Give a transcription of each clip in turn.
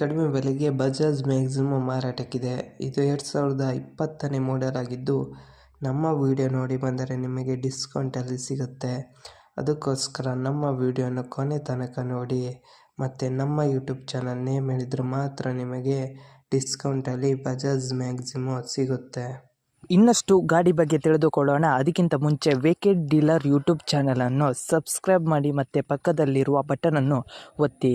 ಕಡಿಮೆ ಬೆಲೆಗೆ ಬಜಾಜ್ ಮ್ಯಾಕ್ಸಿಮ ಮಾರಾಟಕ್ಕಿದೆ. ಇದು ಎರಡು ಸಾವಿರದ ಇಪ್ಪತ್ತನೇ ಮಾಡೆಲ್ ಆಗಿದ್ದು, ನಮ್ಮ ವಿಡಿಯೋ ನೋಡಿ ಬಂದರೆ ನಿಮಗೆ ಡಿಸ್ಕೌಂಟಲ್ಲಿ ಸಿಗುತ್ತೆ. ಅದಕ್ಕೋಸ್ಕರ ನಮ್ಮ ವಿಡಿಯೋನ ಕೊನೆ ತನಕ ನೋಡಿ, ಮತ್ತು ನಮ್ಮ ಯೂಟ್ಯೂಬ್ ಚಾನಲ್ ನೇಮ್ ಹೇಳಿದರೆ ಮಾತ್ರ ನಿಮಗೆ ಡಿಸ್ಕೌಂಟಲ್ಲಿ ಬಜಾಜ್ ಮ್ಯಾಕ್ಸಿಮೋ ಸಿಗುತ್ತೆ. ಇನ್ನಷ್ಟು ಗಾಡಿ ಬಗ್ಗೆ ತಿಳಿದುಕೊಳ್ಳೋಣ. ಅದಕ್ಕಿಂತ ಮುಂಚೆ ವೇಕೆಡ್ ಡೀಲರ್ ಯೂಟ್ಯೂಬ್ ಚಾನಲನ್ನು ಸಬ್ಸ್ಕ್ರೈಬ್ ಮಾಡಿ, ಮತ್ತು ಪಕ್ಕದಲ್ಲಿರುವ ಬಟನನ್ನು ಒತ್ತಿ.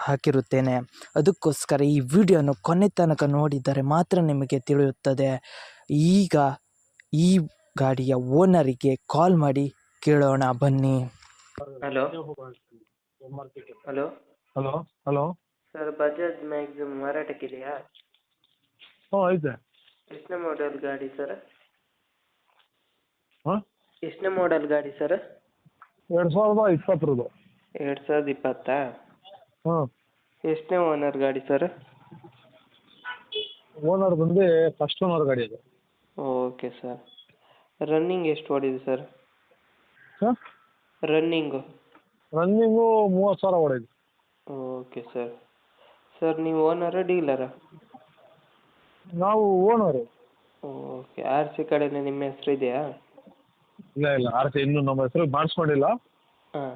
ಹಾಕಿರುತ್ತೇನೆ. ಅದಕ್ಕೋಸ್ಕರ ಈ ವಿಡಿಯೋನ ಕೊನೆ ತನಕ ನೋಡಿದರೆ ಮಾತ್ರ ನಿಮಗೆ ತಿಳಿಯುತ್ತದೆ. ಈಗ ಈ ಗಾಡಿಯ ಓನರಿಗೆ ಕಾಲ್ ಮಾಡಿ ಕೇಳೋಣ ಬನ್ನಿ. Hello. Hello. Hello hello. Sir Bajaj Maxim ಮಾರಾಟಕ್ಕಿದೆಯಾ? ಹ್ಞೂ ಐತೆ ಎಷ್ಟನೇ ಮಾಡೆಲ್ ಗಾಡಿ ಸರ್? ಹಾಂ? ಎಷ್ಟನೇ ಮಾಡೆಲ್ ಗಾಡಿ ಸರ್? ಎರಡು ಸಾವಿರದ ಇಪ್ಪತ್ತರದ್ದು. ಎರಡು ಸಾವಿರದ ಇಪ್ಪತ್ತಾ? ಹಾಂ. ಎಷ್ಟನೇ ಓನರ್ ಗಾಡಿ ಸರ್ ಓನರ್ ಬಂದು ಫಸ್ಟ್ ಓನರ್ ಗಾಡಿ ಅದು. ಓಕೆ ಸರ್ ರನ್ನಿಂಗ್ ಎಷ್ಟು ಓಡಿದೆ ಸರ್ ಹಾಂ? ರನ್ನಿಂಗು ರನ್ನಿಂಗು ಮೂವತ್ತು ಸಾವಿರ ಹೊಡೆದು ಓಕೆ ಸರ್ ಸರ್ ನೀವು ಓನರಾ ಡೀಲರಾ ನಾವು ಓನರು ಓಕೆ ಆರ್ ಸಿ ಕಡೆನೇ ನಿಮ್ಮ ಹೆಸರು ಇದೆಯಾ? ಇಲ್ಲ ಇಲ್ಲ. ಆರ್ ಸಿ ಇನ್ನೂ ನಮ್ಮ ಹೆಸರು ಮಾಡಿಸ್ಕೊಂಡಿಲ್ಲ. ಹಾಂ.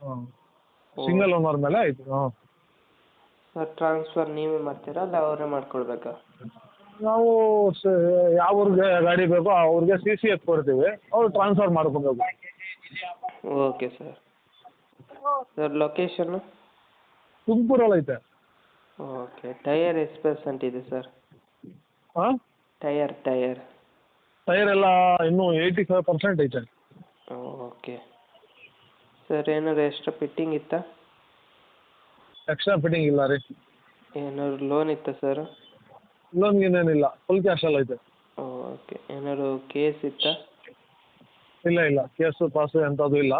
ಹಾಂ. ಸಿಂಗಲ್ ಓನರ್ ಮೇಲೆ ಆಯ್ತು ಹಾಂ. ಸರ್ ಟ್ರಾನ್ಸ್ಫರ್ ನೀವೇ ಮಾಡ್ತೀರಾ ಅಲ್ಲ ಅವರೇ ಮಾಡ್ಕೊಳ್ಬೇಕಾ ನಾವು ಸ ಯಾವ ಊರಿಗೆ ಗಾಡಿ ಬೇಕೋ ಆ ಊರಿಗೆ ಸಿ ಸಿ ಎಫ್ ಕೊಡ್ತೀವಿ ಅವ್ರು ಟ್ರಾನ್ಸ್ಫರ್ ಮಾಡ್ಕೊಬೇಕು. Okay sir. ಸರ್ ಲೊಕೇಶನ್ನು ತುಮಕೂರಲ್ಲಿ ಐತೆ. ಓಕೆ ಟೈರ್ ಎಷ್ಟು ಪರ್ಸೆಂಟ್ ಇದೆ ಸರ್? ಹಾಂ? ಟೈರ್ ಟೈರ್ ಟೈರ್ ಎಲ್ಲ ಇನ್ನೂ ಏಯ್ಟಿ ಫೈವ್ ಪರ್ಸೆಂಟ್ ಐತೆ. ಓಕೆ. ಸರ್ ಏನಾದ್ರು ಎಕ್ಸ್ಟ್ರಾ ಫಿಟ್ಟಿಂಗ್ ಇತ್ತಾ? ಎಕ್ಸ್ಟ್ರಾ ಫಿಟ್ಟಿಂಗ್ ಇಲ್ಲ ರೀ. ಏನಾದ್ರು ಲೋನ್ ಇತ್ತಾ ಸರ್? ಲೋನ್ ಗೀನೇನಿಲ್ಲ ಫುಲ್ ಕ್ಯಾಶಲ್ಲಿ ಐತೆ ಓಕೆ ಏನಾದ್ರು ಕೇಸ್ ಇತ್ತಾ? ಇಲ್ಲ ಇಲ್ಲ. ಕೇಸು ಪಾಸು ಎಂಥದ್ದು ಇಲ್ಲ.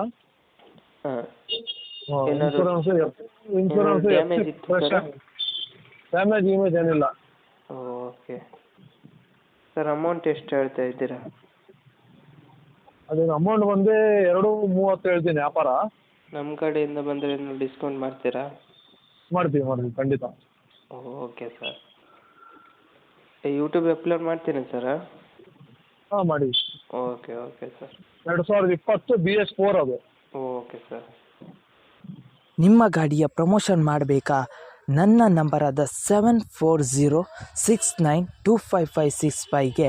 ಹಾಂ. ಏನಾದ್ರು- ಇನ್ಶೂರೆನ್ಸ್ ಇತ್ತು ಫ್ರೆಶ್ ಸರ್? ಡ್ಯಾಮೇಜ್ ಗೀಮೇಜ್ ಏನಿಲ್ಲ. ಓಕೆ ಸರ್ ಅಮೌಂಟ್ ಎಷ್ಟು ಹೇಳ್ತಾ ಇದ್ದೀರಾ? ಅದೇನು ಅಮೌಂಟ್ ಬಂದು ಎರಡು ಮೂವತ್ತು ಹೇಳ್ತೀನಿ ವ್ಯಾಪಾರ. ನಮ್ಮ ಕಡೆಯಿಂದ ಬಂದರೆ ಏನು ಡಿಸ್ಕೌಂಟ್ ಮಾಡ್ತೀರಾ? ಮಾಡ್ತೀವಿ ಮಾಡ್ತೀವಿ ಖಂಡಿತ. ಓಕೆ ಸರ್ ಯೂಟ್ಯೂಬ್ ಅಪ್ಲೋಡ್ ಮಾಡ್ತೀನಿ ಸರ್ ಹಾಂ ಮಾಡಿ. ಓಕೆ ಓಕೆ ಸರ್ ಎರಡು ಸಾವಿರದ ಇಪ್ಪತ್ತು ಬಿ ಎಸ್ ಫೋರ್ ಅದು. ಓಕೆ ಸರ್ ನಿಮ್ಮ ಗಾಡಿಯ ಪ್ರಮೋಷನ್ ಮಾಡಬೇಕಾ? ನನ್ನ ನಂಬರಾದ seven four zero six nine two five five six ಫೈವ್ಗೆ